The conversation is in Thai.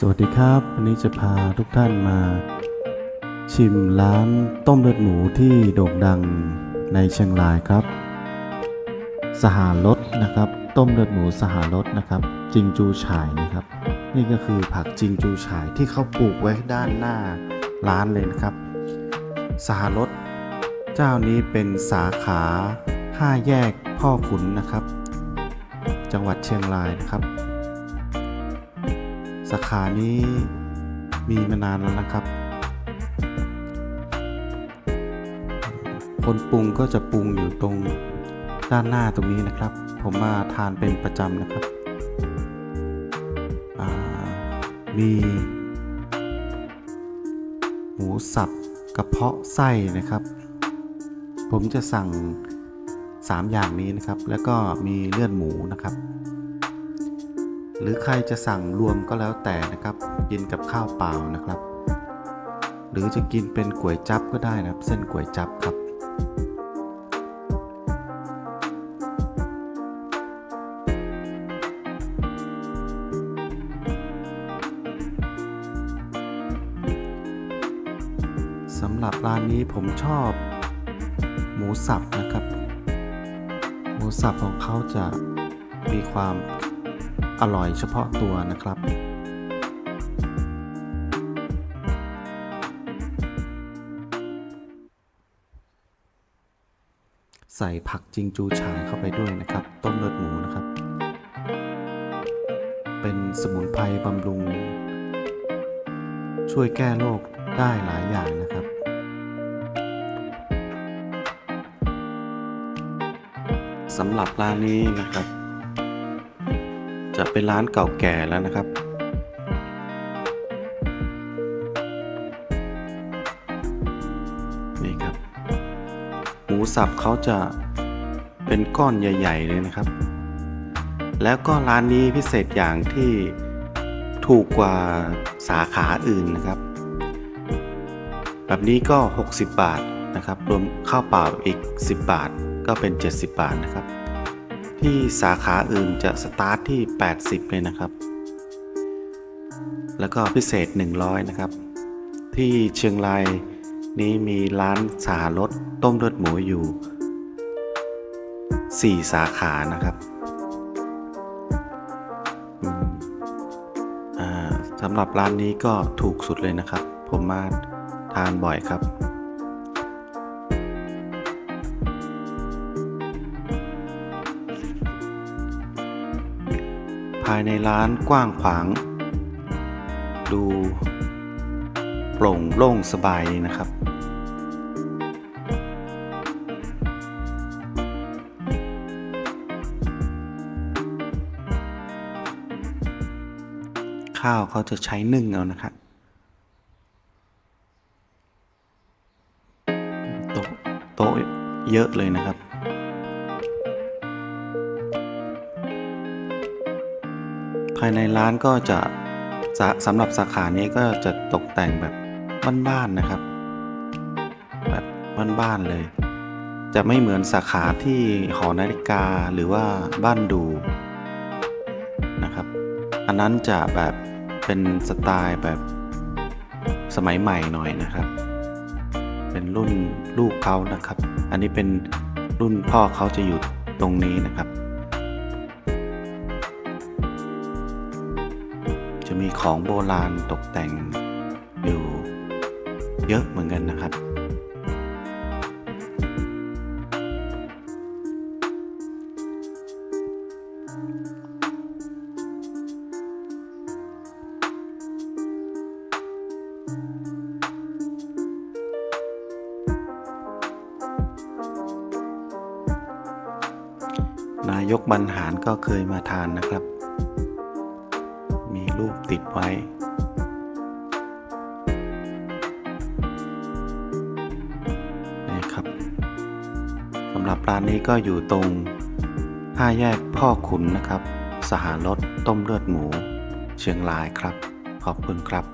สวัสดีครับ วันนี้จะพาทุกท่านมา ชิมร้านต้มเลือดหมูที่โด่งดังในเชียงรายครับ สหารสนะครับ ต้มเลือดหมูสหารสนะครับ จิงจูฉ่ายนะครับ นี่ก็คือผักจิงจูฉ่ายที่เขาปลูกไว้ด้านหน้าร้านเลยนะครับ สหารสเจ้านี้เป็นสาขาห้าแยกพ่อขุนนะครับ จังหวัดเชียงรายนะครับ สาขานี้มีมานานแล้วนะครับ คนปรุงก็จะปรุงอยู่ตรงด้านหน้าตรงนี้นะครับ ผมมาทานเป็นประจำนะครับ มีหมูสับกระเพาะไส้นะครับ ผมจะสั่ง 3 อย่างนี้นะครับ แล้วก็มีเลือดหมูนะครับ หรือใครจะสั่งรวมก็แล้วแต่นะครับ กินกับข้าวเปล่านะครับ หรือจะกินเป็นก๋วยจั๊บก็ได้นะครับ เส้นก๋วยจั๊บครับ สำหรับร้านนี้ผมชอบ หมูสับนะครับ หมูสับของเขาจะมีความ อร่อยเฉพาะตัวนะครับใส่ผักจิงจูฉายเข้าไปด้วยนะครับ ต้มเลือดหมูนะครับ เป็นสมุนไพรบำรุง ช่วยแก้โรคได้หลายอย่างนะครับ สำหรับร้านนี้นะครับ เป็นร้านเก่าแก่แล้วนะครับ นี่ครับ หมูสับเขาจะเป็นก้อนใหญ่ ๆ เลยนะครับ แล้วก็ร้านนี้พิเศษอย่างที่ถูกกว่าสาขาอื่นนะครับ แบบนี้ก็ 60 บาทนะครับ รวมข้าวเปล่าอีก 10 บาทก็เป็น 70 บาทนะครับ ที่สาขาอื่นจะสตาร์ทที่ 80 เลยนะครับ แล้วก็พิเศษ 100 นะครับ ที่เชียงรายนี้มีร้านสารสต้มเลือดหมูอยู่ 4 สาขานะครับอ่าสำหรับร้านนี้ก็ถูกสุดเลยนะครับ ผมมาทานบ่อยครับ ภายในร้านกว้างขวาง ดูโปร่งโล่งสบายนะครับ ข้าวเขาจะใช้นึ่งเอานะครับโต๊ะเยอะเลยนะครับ ภายในร้านก็จะสำหรับสาขานี้ก็จะตกแต่งแบบบ้านๆนะครับ แบบบ้านๆเลย จะไม่เหมือนสาขาที่หอนาฬิกาหรือว่าบ้านดูนะครับ อันนั้นจะแบบเป็นสไตล์แบบสมัยใหม่หน่อยนะครับ เป็นรุ่นลูกเขานะครับ อันนี้เป็นรุ่นพ่อเขาจะอยู่ตรงนี้นะครับ จะมีของโบราณตกแต่งอยู่เยอะเหมือนกันนะครับ นายกบรรหารก็เคยมาทานนะครับ ติดไว้ นะครับสำหรับร้านนี้ก็อยู่ตรงห้าแยกพ่อขุนนะครับ สหรสต้มเลือดหมู เชียงรายครับ ขอบคุณครับ